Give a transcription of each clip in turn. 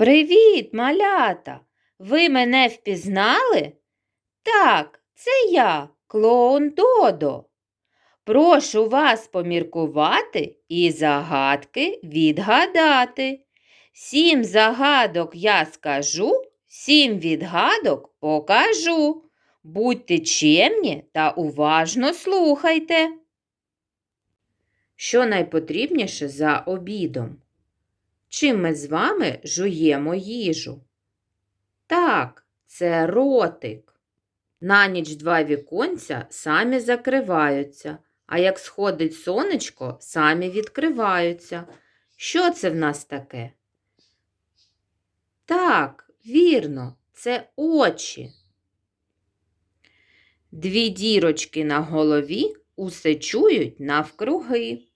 Привіт, малята! Ви мене впізнали? Так, це я, клоун Додо. Прошу вас поміркувати і загадки відгадати. Сім загадок я скажу, сім відгадок покажу. Будьте чемні та уважно слухайте. Що найпотрібніше за обідом? Чим ми з вами жуємо їжу? Так, це ротик. На ніч два віконця самі закриваються, а як сходить сонечко, самі відкриваються. Що це в нас таке? Так, вірно, це очі. Дві дірочки на голові усе чують навкруги.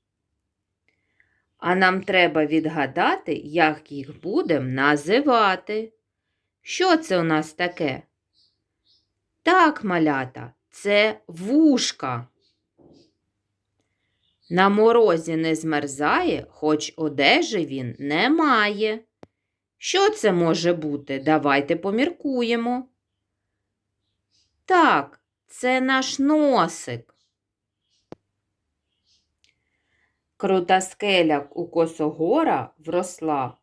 А нам треба відгадати, як їх будемо називати. Що це у нас таке? Так, малята, це вушка. На морозі не змерзає, хоч одежі він не має. Що це може бути? Давайте поміркуємо. Так, це наш носик. Крута скеля у косогора вросла,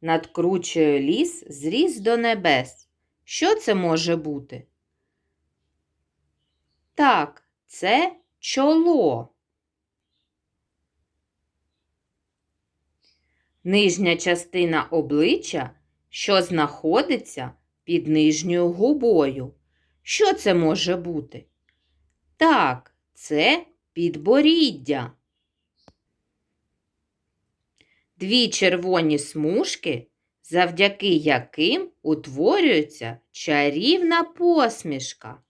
надкручує ліс зріс до небес. Що це може бути? Так, це чоло. Нижня частина обличчя, що знаходиться під нижньою губою. Що це може бути? Так, це підборіддя. Дві червоні смужки, завдяки яким утворюється чарівна посмішка.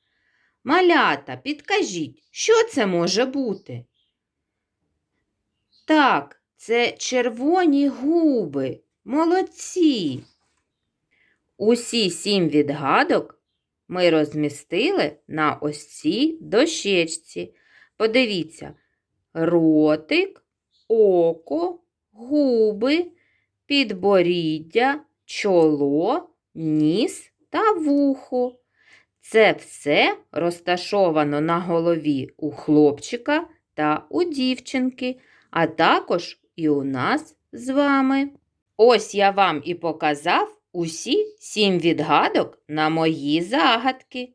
Малята, підкажіть, що це може бути? Так, це червоні губи. Молодці. Усі сім відгадок ми розмістили на ось цій дощечці. Подивіться, ротик, око, губи, підборіддя, чоло, ніс та вухо. Це все розташовано на голові у хлопчика та у дівчинки, а також і у нас з вами. Ось я вам і показав усі сім відгадок на мої загадки.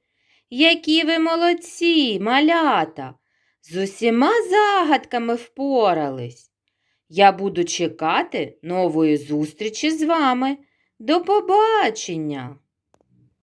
Які ви молодці, малята! З усіма загадками впорались. Я буду чекати нової зустрічі з вами. До побачення!